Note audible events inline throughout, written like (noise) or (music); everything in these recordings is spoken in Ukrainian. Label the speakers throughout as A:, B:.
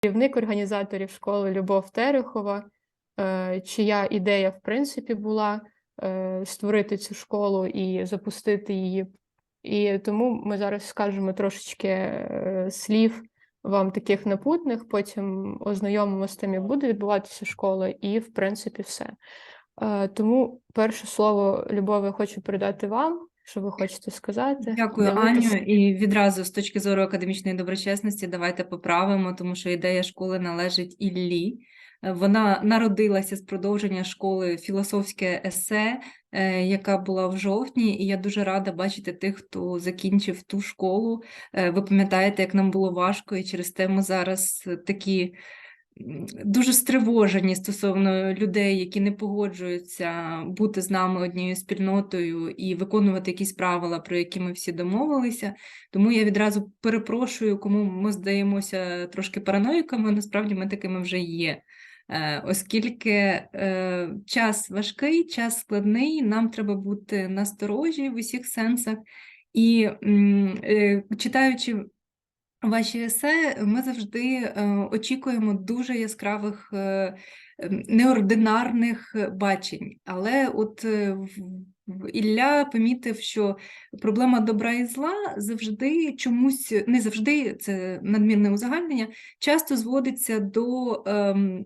A: керівник організаторів школи Любов Терехова, е, чия ідея, в принципі, була е, створити цю школу і запустити її. І тому ми зараз скажемо трошечки е, слів вам таких напутних, потім ознайомимо з тим, як буде відбуватися школа, і, в принципі, все. Тому перше слово, Любов, я хочу передати вам, що ви хочете сказати.
B: Дякую, Аню. І відразу з точки зору академічної доброчесності давайте поправимо, тому що ідея школи належить Іллі. Е, Вона народилася з продовження школи філософське есе, е, яка була в жовтні, і я дуже рада бачити тих, хто закінчив ту школу. Е, Ви пам'ятаєте, як нам було важко, і через те ми зараз такі дуже стривожені стосовно людей, які не погоджуються бути з нами однією спільнотою і виконувати якісь правила, про які ми всі домовилися. Тому я відразу перепрошую, кому ми здаємося трошки параноїками, насправді ми такими вже є. Е, Оскільки е, час важкий, час складний, нам треба бути насторожі в усіх сенсах. І е, читаючи ваші есе, ми завжди е, очікуємо дуже яскравих, е, ем, неординарних е, бачень. Але от е, Ілля помітив, що проблема добра і зла завжди чомусь, не завжди, це надмірне узагальнення, часто зводиться до ем,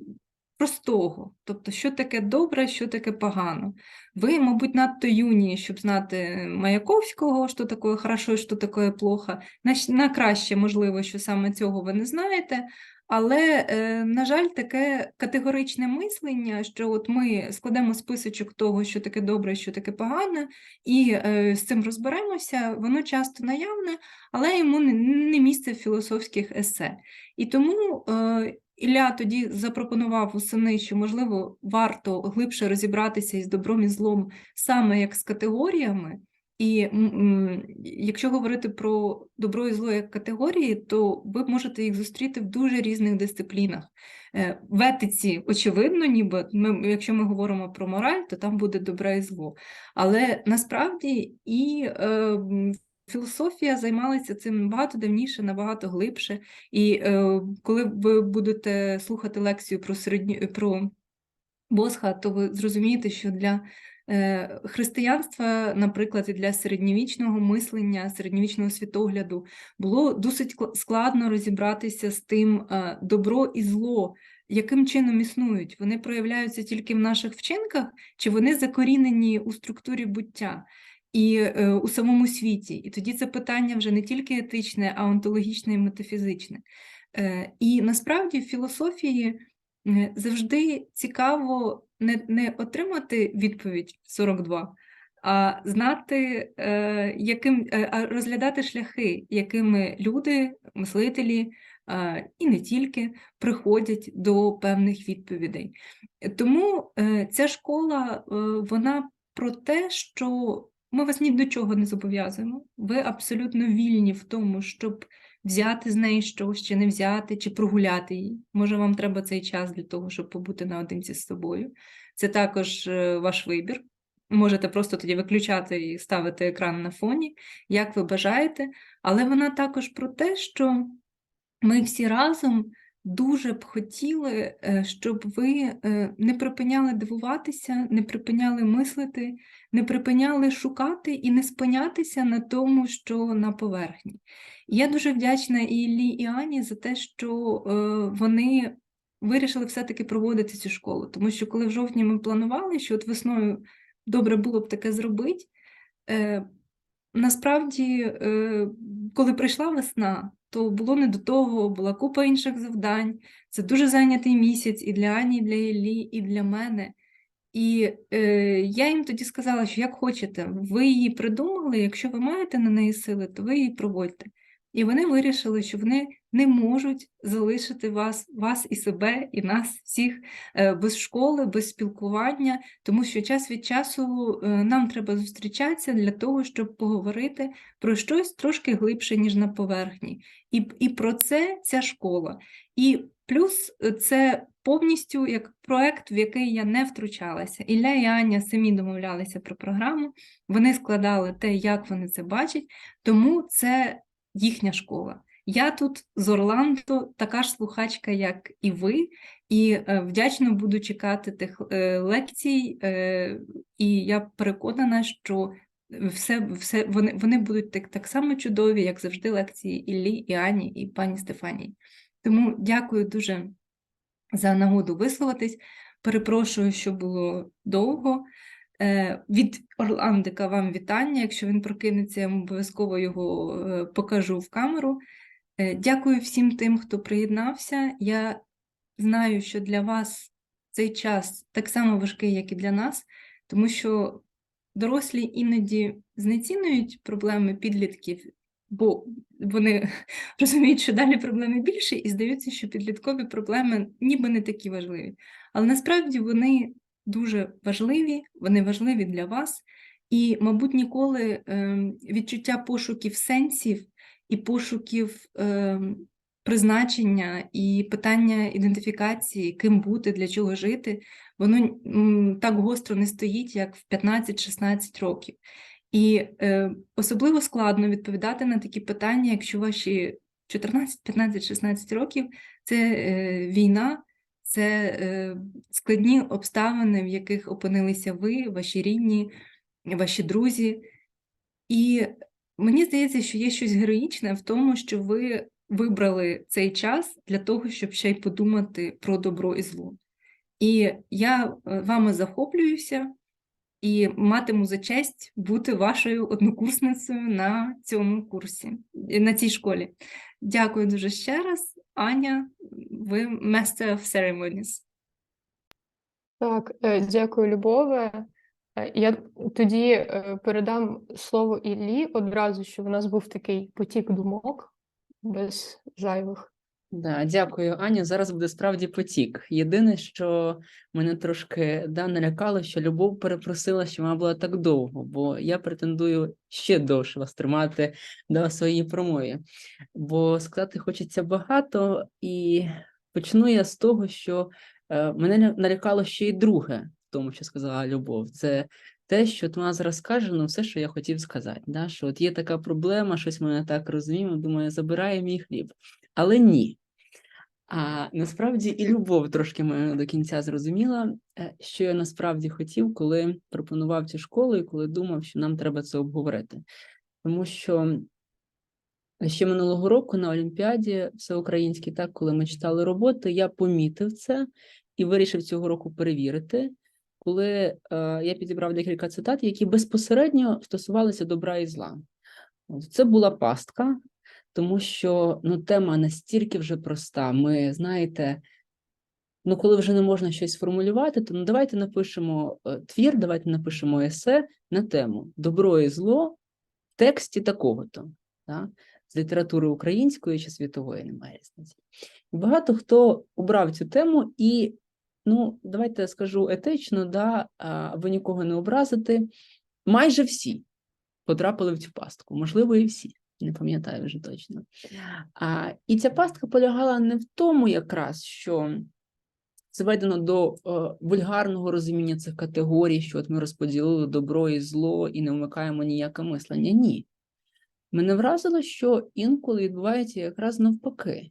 B: простого. Тобто, що таке добре, що таке погано. Ви, мабуть, надто юні, щоб знати Маяковського, що таке хорошо, що таке плохо. На, на краще, можливо, що саме цього ви не знаєте. Але, е, на жаль, таке категоричне мислення, що от ми складемо списочок того, що таке добре, що таке погане, і е, з цим розберемося, воно часто наявне, але йому не, місце в філософських есе. І тому е, Ілля тоді запропонував восени, що, можливо, варто глибше розібратися із добром і злом саме як з категоріями. І якщо говорити про добро і зло як категорії, то ви можете їх зустріти в дуже різних дисциплінах. Е, В етиці, очевидно, ніби ми, якщо ми говоримо про мораль, то там буде добре і зло. Але насправді і е, філософія займалася цим набагато давніше, набагато глибше. І е, коли ви будете слухати лекцію про середню про Босха, то ви зрозумієте, що для е, християнства, наприклад, і для середньовічного мислення, середньовічного світогляду було досить складно розібратися з тим е, добро і зло, яким чином існують. Вони проявляються тільки в наших вчинках, чи вони закорінені у структурі буття і е, у самому світі. І тоді це питання вже не тільки етичне, а онтологічне і метафізичне. Е, і насправді в філософії е, завжди цікаво не, не отримати відповідь 42, а знати, яким, розглядати шляхи, якими люди, мислителі і не тільки приходять до певних відповідей. Тому ця школа вона про те, що ми вас ні до чого не зобов'язуємо. Ви абсолютно вільні в тому, щоб взяти з неї щось, чи не взяти, чи прогуляти її. Може, вам треба цей час для того, щоб побути наодинці з собою. Це також е, ваш вибір. Можете просто тоді виключати і ставити екран на фоні, як ви бажаєте. Але вона також про те, що ми всі разом дуже б хотіли, е, щоб ви е, не припиняли дивуватися, не припиняли мислити, не припиняли шукати і не спинятися на тому, що на поверхні. Я дуже вдячна і Іллі, і Ані за те, що е, вони вирішили все-таки проводити цю школу. Тому що коли в жовтні ми планували, що от весною добре було б таке зробити, насправді, коли прийшла весна, то було не до того, була купа інших завдань. Це дуже зайнятий місяць і для Ані, і для Іллі, і для мене. І е, я їм тоді сказала, що як хочете, ви її придумали, якщо ви маєте на неї сили, то ви її проводьте. І вони вирішили, що вони не можуть залишити вас, вас і себе, і нас всіх е, без школи, без спілкування, тому що час від часу е, нам треба зустрічатися для того, щоб поговорити про щось трошки глибше, ніж на поверхні. І, і про це ця школа. І плюс е, це повністю як проект, в який я не втручалася. Ілля і Аня самі домовлялися про програму, вони складали те, як вони це бачать, тому це їхня школа. Я тут з Орландо, така ж слухачка, як і ви, і е, вдячно буду чекати тих е, лекцій, е, і я переконана, що все, все, вони, вони будуть так, так само чудові, як завжди, лекції Іллі, і Ані, і пані Стефанії. Тому дякую дуже за нагоду висловитись. Перепрошую, що було довго. Від Орландика вам вітання. Якщо він прокинеться, я обов'язково його покажу в камеру. Е, Дякую всім тим, хто приєднався. Я знаю, що для вас цей час так само важкий, як і для нас, тому що дорослі іноді знецінують проблеми підлітків, бо вони (laughs) розуміють, що далі проблеми більше, і здається, що підліткові проблеми ніби не такі важливі. Але насправді вони дуже важливі, вони важливі для вас. І, мабуть, ніколи ем, відчуття пошуків сенсів і пошуків ем, призначення і питання ідентифікації, ким бути, для чого жити, воно так гостро не стоїть, як в 15-16 років. І е, особливо складно відповідати на такі питання, якщо ваші 14, 15, 16 років це е, війна, це е, складні обставини, в яких опинилися ви, ваші рідні, ваші друзі. І мені здається, що є щось героїчне в тому, що ви вибрали цей час для того, щоб ще й подумати про добро і зло. І я е, вами захоплююся і матиму за честь бути вашою однокурсницею на цьому курсі, на цій школі. Дякую дуже ще раз. Аня, ви Master of Ceremonies.
A: Так, е, дякую, Любове. Е, Я тоді е, передам слово Іллі одразу, щоб у нас був такий потік думок без зайвих.
C: Да, дякую, Аня. Зараз буде справді потік. Єдине, що мене трошки да, налякало, що Любов перепросила, що вона була так довго, бо я претендую ще довше вас тримати в своїй промові. Бо сказати хочеться багато, і почну я з того, що е, мене налякало ще й друге, в тому, що сказала Любов. Це те, що от вона зараз каже, ну все, що я хотів сказати. Да? Що от є така проблема, щось ми не так розуміємо, думаю, забирає мій хліб. Але ні. А насправді і любов трошки мене до кінця зрозуміла, е, що я насправді хотів, коли пропонував цю школу і коли думав, що нам треба це обговорити. Тому що ще минулого року на Олімпіаді всеукраїнській, так, коли ми читали роботи, я помітив це і вирішив цього року перевірити, коли е, я підібрав декілька цитат, які безпосередньо стосувалися добра і зла. Це була пастка, тому що ну, тема настільки вже проста. Ми знаєте, ну коли вже не можна щось сформулювати, то ну давайте напишемо е, твір, давайте напишемо есе на тему Добро і зло в тексті такого-то, да? з літератури української чи світової, немає різниці. Багато хто обрав цю тему, і ну, давайте я скажу етично, да, аби нікого не образити. Майже всі потрапили в цю пастку, можливо, і всі не пам'ятаю вже точно. А, і ця пастка полягала не в тому, якраз, що зведено до е, вульгарного розуміння цих категорій, що от ми розподілили добро і зло і не вмикаємо ніяке мислення. Ні. Мене вразило, що інколи відбувається якраз навпаки,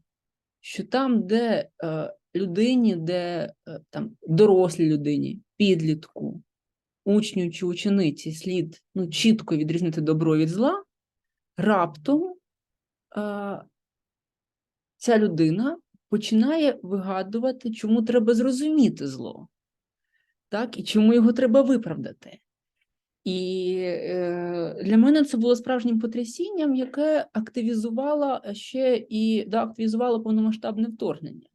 C: що там, де е, людині, де е, там дорослій людині, підлітку, учню чи учениці слід ну, чітко відрізнити добро від зла, раптом а, ця людина починає вигадувати, чому треба зрозуміти зло, так, і чому його треба виправдати. І е, для мене це було справжнім потрясінням, яке активізувало ще і да, активізувало повномасштабне вторгнення.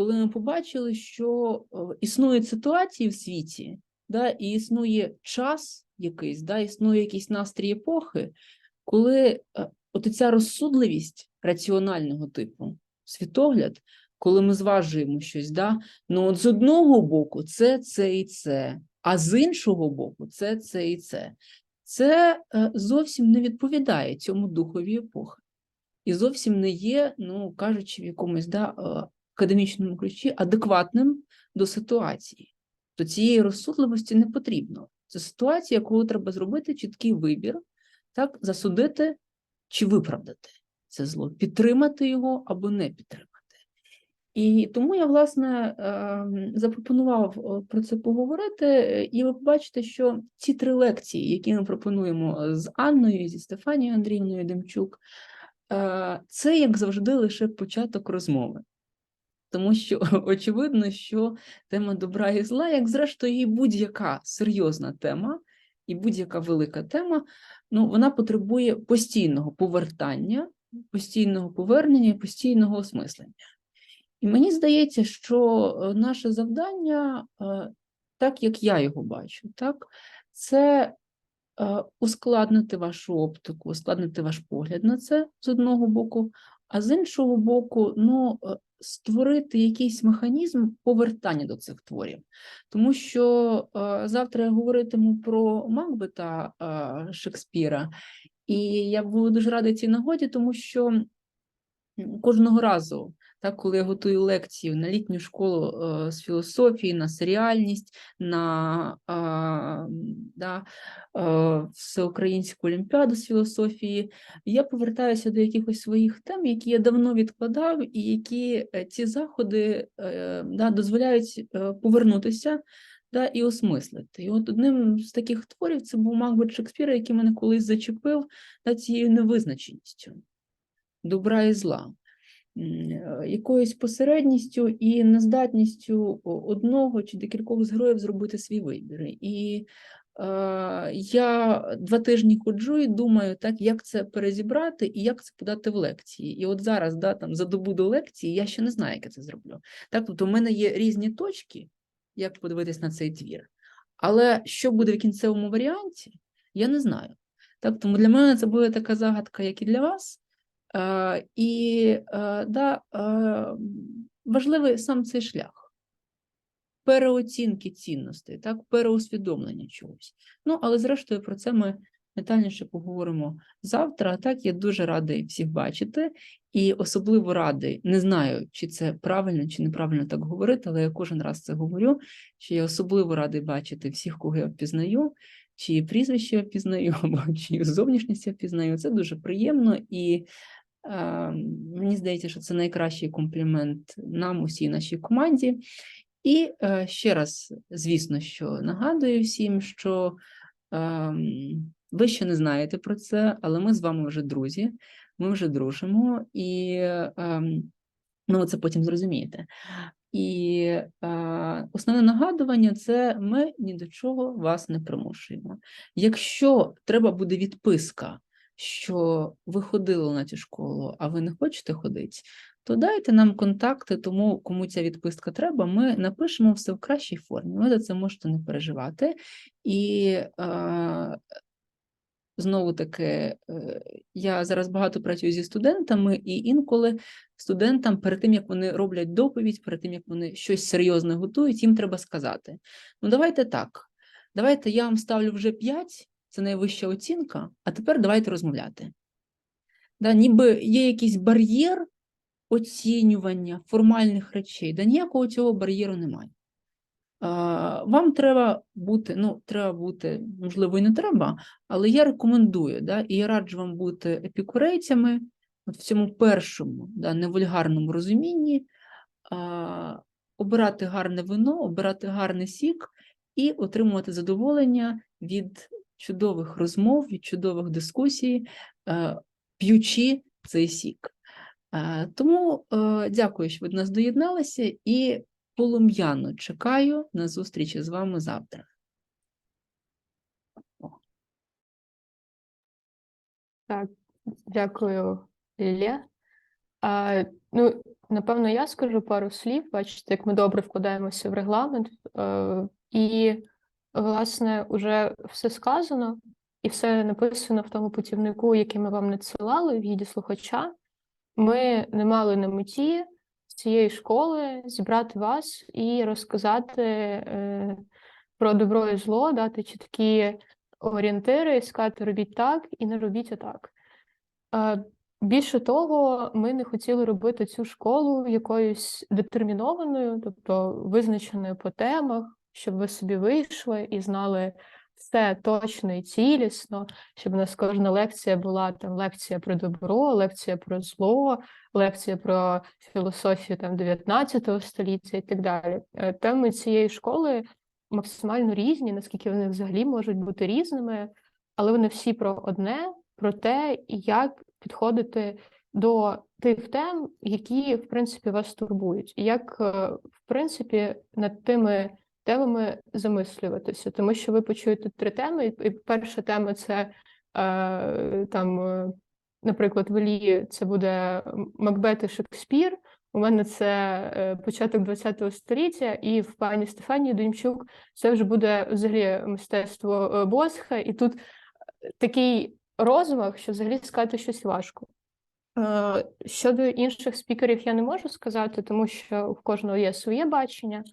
C: Коли ми побачили, що е, існують ситуації в світі, да, і існує час якийсь, да, існує якийсь настрій епохи, коли е, от ця розсудливість раціонального типу, світогляд, коли ми зважуємо щось, да, ну от з одного боку це, це і це, а з іншого боку це, це і це. Це е, зовсім не відповідає цьому духові епохи. І зовсім не є, ну кажучи, в якомусь да, академічному ключі адекватним до ситуації. То цієї розсудливості не потрібно. Це ситуація, коли треба зробити чіткий вибір, так, засудити чи виправдати. це зло, підтримати його або не підтримати. І тому я, власне, ем, запропонував е, про це поговорити, і ви побачите, що ці три лекції, які ми пропонуємо з Анною, зі Стефанією Андріївною Демчук, е, це, як завжди, лише початок розмови. Тому що (laughs) очевидно, що тема добра і зла, як зрештою, і будь-яка серйозна тема, і будь-яка велика тема, ну, вона потребує постійного повертання, постійного повернення постійного осмислення. І мені здається, що е, наше завдання, е, так як я його бачу, так, це е, ускладнити вашу оптику, ускладнити ваш погляд на це з одного боку, а з іншого боку, ну, створити якийсь механізм повертання до цих творів. Тому що е, завтра я говоритиму про Макбета е, Шекспіра, і я буду дуже рада цій нагоді, тому що кожного разу, так, коли я готую лекцію на літню школу е, з філософії, на серіальність, на е, да, е, всеукраїнську олімпіаду з філософії, я повертаюся до якихось своїх тем, які я давно відкладав, і які е, ці заходи е, да, дозволяють е, повернутися да, і осмислити. І от одним з таких творів це був Макбет Шекспіра, який мене колись зачепив да, цією невизначеністю добра і зла, якоюсь посередністю і нездатністю одного чи декількох з героїв зробити свій вибір. І е, я два тижні ходжу і думаю, так, як це перезібрати і як це подати в лекції. І от зараз, да, там, за добу до лекції, я ще не знаю, як я це зроблю. Так, тобто, в мене є різні точки, як подивитись на цей твір. Але що буде в кінцевому варіанті, я не знаю. Так, тому для мене це буде така загадка, як і для вас. Е, і е, да, е, важливий сам цей шлях переоцінки цінностей, так, переусвідомлення чогось. Ну, але зрештою про це ми детальніше поговоримо завтра. Так, я дуже радий всіх бачити, і особливо радий, не знаю, чи це правильно чи неправильно так говорити, але я кожен раз це говорю, що я особливо радий бачити всіх, кого я впізнаю, чиї прізвище я впізнаю, (laughs) або чию зовнішність я впізнаю. Це дуже приємно і. Мені здається, що це найкращий комплімент нам, усій нашій команді. І ще раз, звісно, що нагадую всім, що ви ще не знаєте про це, але ми з вами вже друзі, ми вже дружимо, і ну, ви це потім зрозумієте. І е, основне нагадування це ми ні до чого вас не примушуємо. Якщо треба буде відписка, що ви ходили на цю школу, а ви не хочете ходити, то дайте нам контакти, тому кому ця відписка треба, ми напишемо все в кращій формі. Ви за це можете не переживати. І е, знову таки, е, я зараз багато працюю зі студентами, і інколи студентам, перед тим як вони роблять доповідь, перед тим як вони щось серйозне готують, їм треба сказати: ну давайте так, давайте я вам ставлю вже 5, це найвища оцінка, а тепер давайте розмовляти. Да, ніби є якийсь бар'єр оцінювання формальних речей, да ніякого цього бар'єру немає. Вам треба бути, ну, треба бути, можливо, і не треба, але я рекомендую, да, і я раджу вам бути епікурейцями от в цьому першому, да, невульгарному розумінні, а, обирати гарне вино, обирати гарний сік і отримувати задоволення від чудових розмов, від чудових дискусій, е, п'ючи цей сік. Е, Тому е, дякую, що ви до нас доєдналися, і полум'яно чекаю на зустрічі з вами завтра.
A: Так, дякую, Лілія. А, ну, напевно, я скажу пару слів. Бачите, як ми добре вкладаємося в регламент. Е, і, власне, вже все сказано і все написано в тому путівнику, який ми вам надсилали в гіді слухача. Ми не мали на меті цієї школи зібрати вас і розказати е, про добро і зло, дати чіткі орієнтири, і сказати робіть так і не робіть отак. Е, Більше того, ми не хотіли робити цю школу якоюсь детермінованою, тобто визначеною по темах, щоб ви собі вийшли і знали все точно і цілісно, щоб у нас кожна лекція була там лекція про добро, лекція про зло, лекція про філософію там 19 століття і так далі. Е, Теми цієї школи максимально різні, наскільки вони взагалі можуть бути різними, але вони всі про одне, про те, як підходити до тих тем, які в принципі вас турбують, і як е, в принципі над тими темами замислюватися, тому що ви почуєте три теми, і перша тема це е, там, е, наприклад, в Іллі це буде Макбет і Шекспір. У мене це е, початок ХХ століття, і в пані Стефанії Демчук це вже буде взагалі мистецтво е, Босха, і тут такий розмах, що взагалі сказати щось важко. Щодо інших спікерів я не можу сказати, тому що в кожного є своє бачення.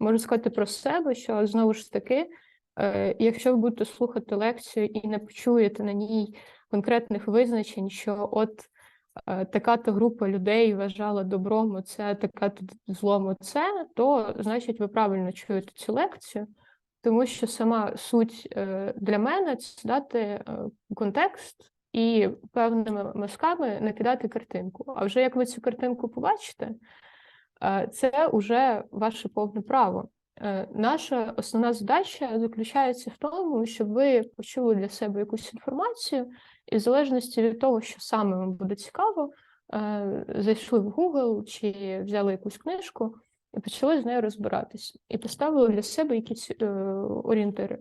A: Можу сказати про себе, що знову ж таки, е, якщо ви будете слухати лекцію і не почуєте на ній конкретних визначень, що от е, така-то група людей вважала добром це, така-то злом це, то значить ви правильно чуєте цю лекцію, тому що сама суть е, для мене це дати контекст і певними мазками накидати картинку. А вже як ви цю картинку побачите, це вже ваше повне право. Е, Наша основна задача заключається в тому, щоб ви почули для себе якусь інформацію, і в залежності від того, що саме вам буде цікаво, е, зайшли в Google чи взяли якусь книжку і почали з нею розбиратись, і поставили для себе якісь е, орієнтири.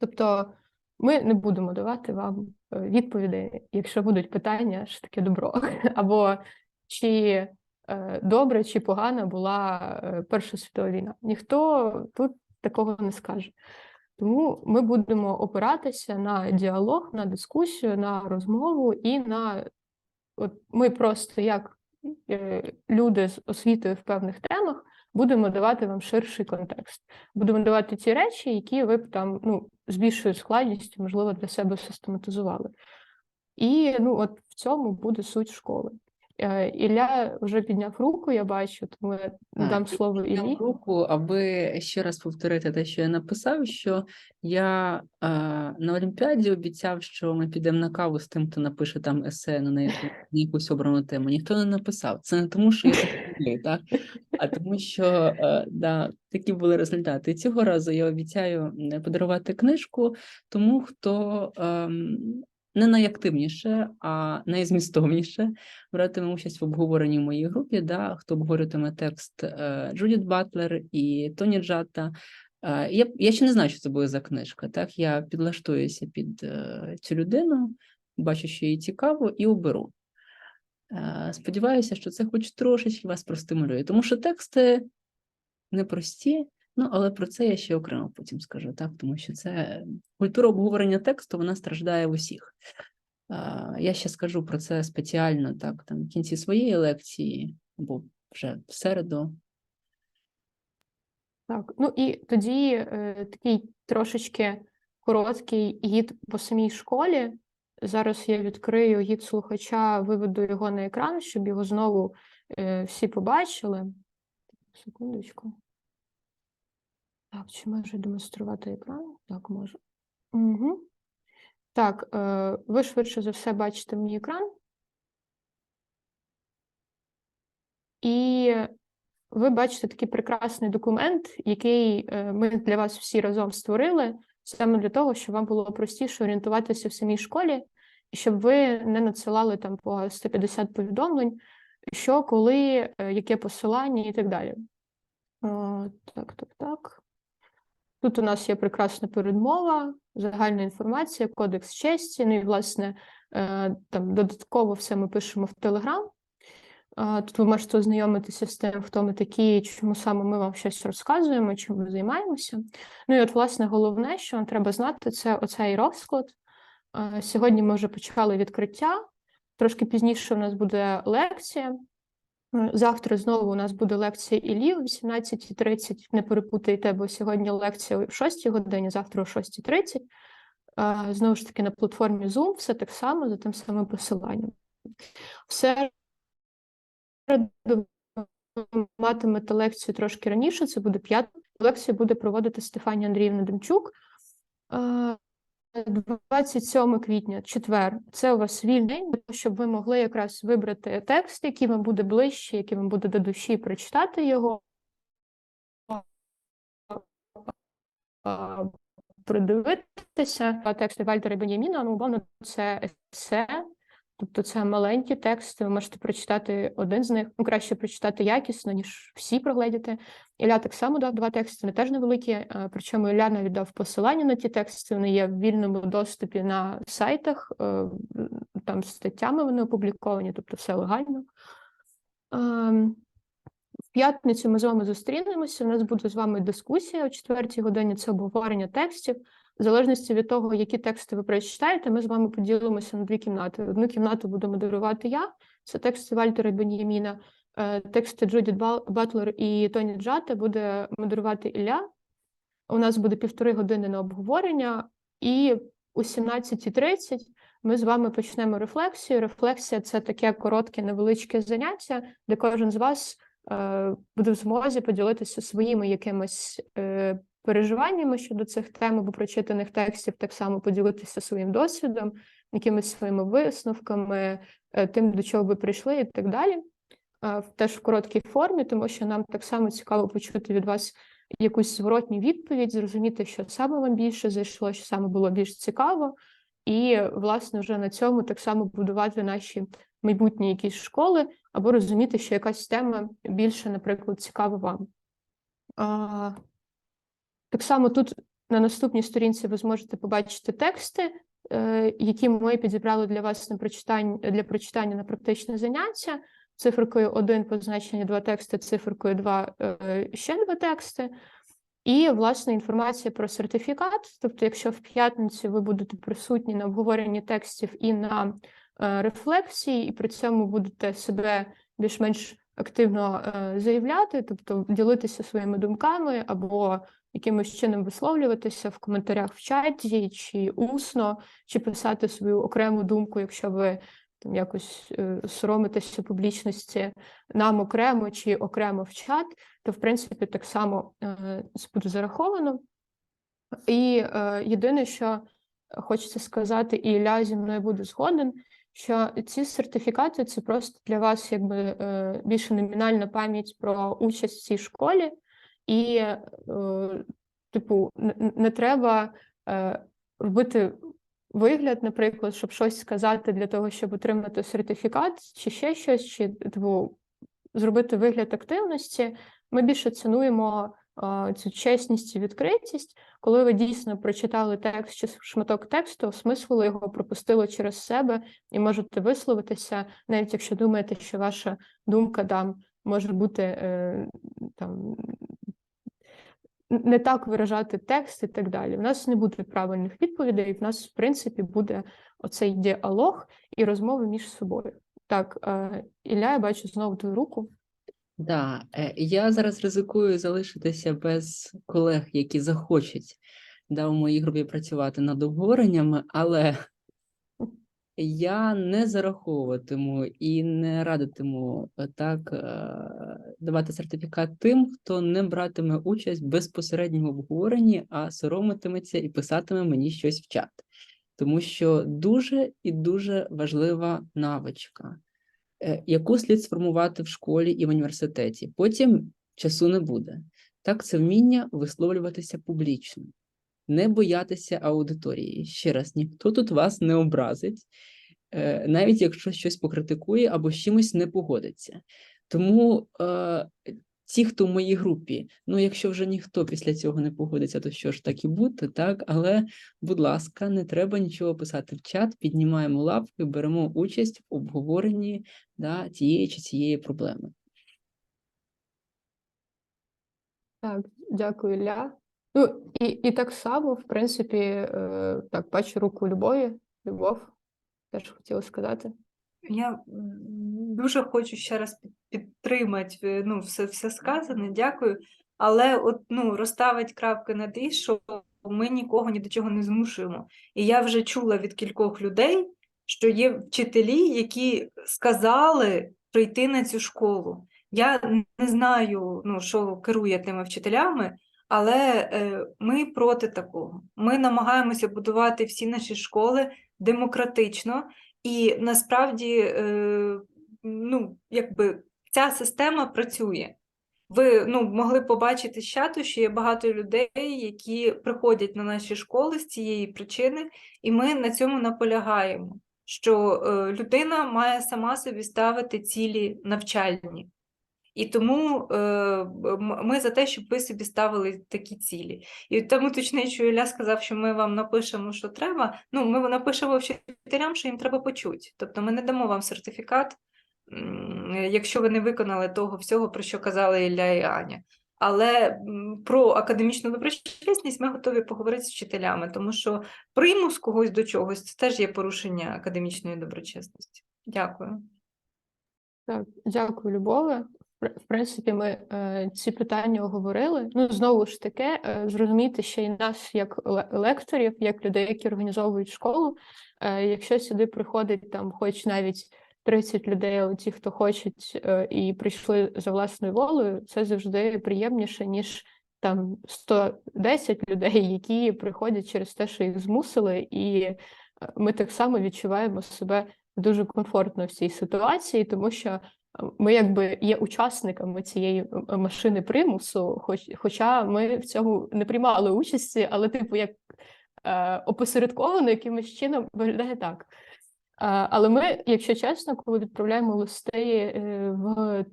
A: Тобто ми не будемо давати вам е, відповіді, якщо будуть питання, що таке добро, (laughs) або чи е, добре чи погана була е, Перша світова війна. Ніхто тут такого не скаже. Тому ми будемо опиратися на діалог, на дискусію, на розмову і на от ми просто як е, люди з освітою в певних темах будемо давати вам ширший контекст. Будемо давати ті речі, які ви б там ну, з більшою складністю, можливо, для себе систематизували. І ну, от в цьому буде суть школи. Е, Ілля вже підняв руку, я бачу, тому я
C: Так,
A: дам слово
C: підняв руку, аби ще раз повторити те, що я написав, що я е, на Олімпіаді обіцяв, що ми підемо на каву з тим, хто напише там есе на, неї- на якусь обрану тему. Ніхто не написав. Це не тому, що я так так? а тому, що е, да, такі були результати. І цього разу я обіцяю е, подарувати книжку тому, хто ем, не найактивніше, а найзмістовніше братиме участь в обговоренні в моїй групі, да, хто обговорюватиме текст е, Джудіт Батлер і Тоні Джата. Е, я, я ще не знаю, що це буде за книжка. Так, я підлаштуюся під е, цю людину, бачу, що їй цікаво, і оберу. Сподіваюся, що це хоч трошечки вас простимулює, тому що тексти непрості, ну але про це я ще окремо потім скажу, так, тому що це культура обговорення тексту, вона страждає в усіх. Я ще скажу про це спеціально так, там, в кінці своєї лекції або вже в середу.
A: Так, ну і тоді е, такий трошечки короткий гід по самій школі. Зараз я відкрию гід слухача, виведу його на екран, щоб його знову е, всі побачили. Секундочку. Так, чи можу демонструвати екран? Так, можу. Угу. Так, е, ви швидше за все бачите мій екран. І ви бачите такий прекрасний документ, який е, ми для вас всі разом створили, саме для того, щоб вам було простіше орієнтуватися в самій школі, і щоб ви не надсилали там по 150 повідомлень, що, коли, е, яке посилання і так далі. О, так, так, так. Тут у нас є прекрасна передмова, загальна інформація, кодекс честі. Ну і, власне, е, там додатково все ми пишемо в Телеграм. Тут ви можете ознайомитися з тим, хто ми такі, чому саме ми вам щось розказуємо, чим ми займаємося. Ну і от, власне, головне, що вам треба знати, це оцей розклад. Сьогодні ми вже почали відкриття. Трошки пізніше у нас буде лекція. Завтра знову у нас буде лекція Іллі о 18.30. Не перепутайте, бо сьогодні лекція о 6 годині, завтра о 6.30. Е, Знову ж таки, на платформі Zoom все так само за тим самим посиланням. Все матимете лекцію трошки раніше, це буде п'ята. Лекцію буде проводити Стефанія Андріївна Демчук. Е, 27 квітня, четвер, це у вас вільний щоб ви могли якраз вибрати текст, який вам буде ближче, який вам буде до душі, прочитати його, придивитися. Тексти Вальтера Беняміна, ну, це есе, тобто це маленькі тексти, ви можете прочитати один з них, ну, краще прочитати якісно, ніж всі прогледіти. Ілля так само дав два тексти, вони теж невеликі, е, причому Ілля навіть дав посилання на ті тексти, вони є в вільному доступі на сайтах, е, там статтями вони опубліковані, тобто все легально. Ем, В п'ятницю ми з вами зустрінемося. У нас буде з вами дискусія о четвертій годині. Це обговорення текстів. В залежності від того, які тексти ви прочитаєте, ми з вами поділимося на дві кімнати. Одну кімнату буду модерувати я. Це тексти Вальтера Бенєміна, е, тексти Джудіт Бал- Батлер і Тоні Джата буде модерувати Ілля. У нас буде півтори години на обговорення, і о 17.30 ми з вами почнемо рефлексію. Рефлексія це таке коротке, невеличке заняття, де кожен з вас е, буде в змозі поділитися своїми якимись е, переживаннями щодо цих тем або прочитаних текстів, так само поділитися своїм досвідом, якимись своїми висновками, е, тим, до чого ви прийшли, і так далі. Теж в короткій формі, тому що нам так само цікаво почути від вас якусь зворотню відповідь, зрозуміти, що саме вам більше зайшло, що саме було більш цікаво, і, власне, вже на цьому так само будувати наші майбутні якісь школи, або розуміти, що якась тема більше, наприклад, цікава вам. Так само тут на наступній сторінці ви зможете побачити тексти, е, які ми підібрали для вас на прочитання для прочитання на практичне заняття. Циферкою 1 позначені два тексти, циферкою 2 е, ще два тексти. І, власне, інформація про сертифікат. Тобто, якщо в п'ятницю ви будете присутні на обговоренні текстів і на е, рефлексії, і при цьому будете себе більш-менш активно заявляти, тобто ділитися своїми думками або якимось чином висловлюватися в коментарях в чаті, чи усно, чи писати свою окрему думку, якщо ви там якось е, соромитеся публічності нам окремо чи окремо в чат, то в принципі так само е, це буде зараховано. І е, єдине, що хочеться сказати, і Ілля зі мною буде згоден, що ці сертифікати це просто для вас якби більше номінальна пам'ять про участь в цій школі, і, е, типу, не, не треба е, робити вигляд, наприклад, щоб щось сказати для того, щоб отримати сертифікат, чи ще щось, чи типу, зробити вигляд активності. Ми більше цінуємо а, цю чесність і відкритість, коли ви дійсно прочитали текст чи шматок тексту, осмислили його, пропустили через себе і можете висловитися, навіть якщо думаєте, що ваша думка там може бути е, там. Не так виражати текст і так далі. У нас не буде правильних відповідей, в нас, в принципі, буде оцей діалог і розмови між собою. Так, е, Ілля, я бачу знову твою руку.
C: Да, е, я зараз ризикую залишитися без колег, які захочуть да, у моїй групі працювати над обговореннями, але я не зараховуватиму і не радитиму е, так е, давати сертифікат тим, хто не братиме участь в безпосередньому обговоренні, а соромитиметься і писатиме мені щось в чат. Тому що дуже і дуже важлива навичка е, яку слід сформувати в школі і в університеті. Потім часу не буде. Так, це вміння висловлюватися публічно, не боятися аудиторії. Ще раз, ніхто тут вас не образить, е, навіть якщо щось покритикує або з чимось не погодиться. Тому е, ті, хто в моїй групі, ну якщо вже ніхто після цього не погодиться, то що ж так і бути, так? Але, будь ласка, не треба нічого писати в чат, піднімаємо лапки, беремо участь в обговоренні да, тієї чи цієї проблеми.
A: Так, дякую, Ілля. Ну, і, і так само, в принципі, е, так, бачу руку Любові. Любов, теж хотіла сказати.
D: Я дуже хочу ще раз підтримати е, ну, все, все сказане, дякую. Але от, ну, розставить крапки над «і», що ми нікого ні до чого не змушуємо. І я вже чула від кількох людей, що є вчителі, які сказали прийти на цю школу. Я не знаю, ну, що керує тими вчителями,
B: Але е, ми проти такого. Ми намагаємося будувати всі наші школи демократично, і насправді, е, ну, якби ця система працює. Ви ну, могли побачити з чату, що є багато людей, які приходять на наші школи з цієї причини, і ми на цьому наполягаємо, що е, людина має сама собі ставити цілі навчальні. І тому е, ми за те, щоб ви собі ставили такі цілі. І тому точніше, що Ілля сказав, що ми вам напишемо, що треба. Ну, ми напишемо вчителям, що їм треба почути. Тобто ми не дамо вам сертифікат, якщо ви не виконали того всього, про що казали Ілля і Аня. Але про академічну доброчесність ми готові поговорити з вчителями, тому що примус когось до чогось це теж є порушення академічної доброчесності. Дякую.
A: Так, дякую, Любове. В принципі, ми е, ці питання оговорили. Ну, знову ж таки, е, зрозуміти ще й нас як лекторів, як людей, які організовують школу. Е, якщо сюди приходить там, хоч навіть 30 людей, але ті, хто хочуть е, і прийшли за власною волею, це завжди приємніше, ніж там 110 людей, які приходять через те, що їх змусили, і е, ми так само відчуваємо себе дуже комфортно в цій ситуації, тому що ми якби є учасниками цієї м- м- машини примусу, хоч, хоча ми в цьому не приймали участі, але типу як е, опосередковано якимось чином виглядає так. Е, Але ми, якщо чесно, коли відправляємо листи е, в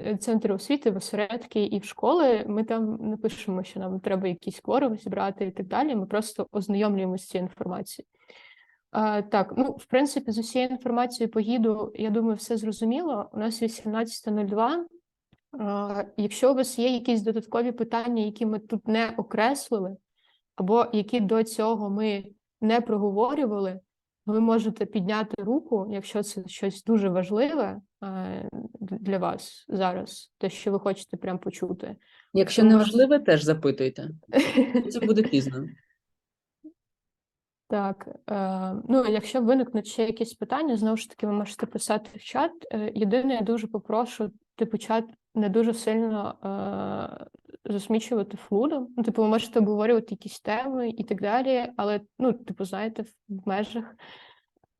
A: е, центри освіти, в осередки і в школи, ми там не пишемо, що нам треба якісь кворум зібрати і так далі. Ми просто ознайомлюємося з цією інформацією. Так, ну, в принципі, з усією інформацією по гіду, я думаю, все зрозуміло. У нас 18.02. Е, Якщо у вас є якісь додаткові питання, які ми тут не окреслили, або які до цього ми не проговорювали, ви можете підняти руку, якщо це щось дуже важливе для вас зараз, те, що ви хочете прям почути.
C: Якщо не важливе, теж запитуйте. Це буде пізно.
A: Так, е, ну якщо виникнуть ще якісь питання, знову ж таки, ви можете писати в чат. Е, єдине, я дуже попрошу, типу, чат не дуже сильно е, засмічувати флудом. Ну, типу, ви можете обговорювати якісь теми і так далі, але, ну, типу, знаєте, в межах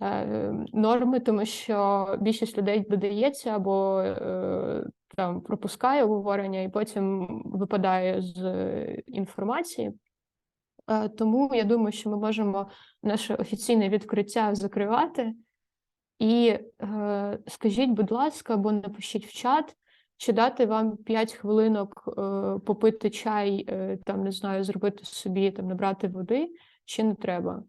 A: е, норми, тому що більшість людей додається або е, там пропускає обговорення і потім випадає з е, інформації. Е, Тому я думаю, що ми можемо наше офіційне відкриття закривати. І е, скажіть, будь ласка, або напишіть в чат, чи дати вам 5 хвилинок е, попити чай, там не знаю, зробити собі там набрати води, чи не треба.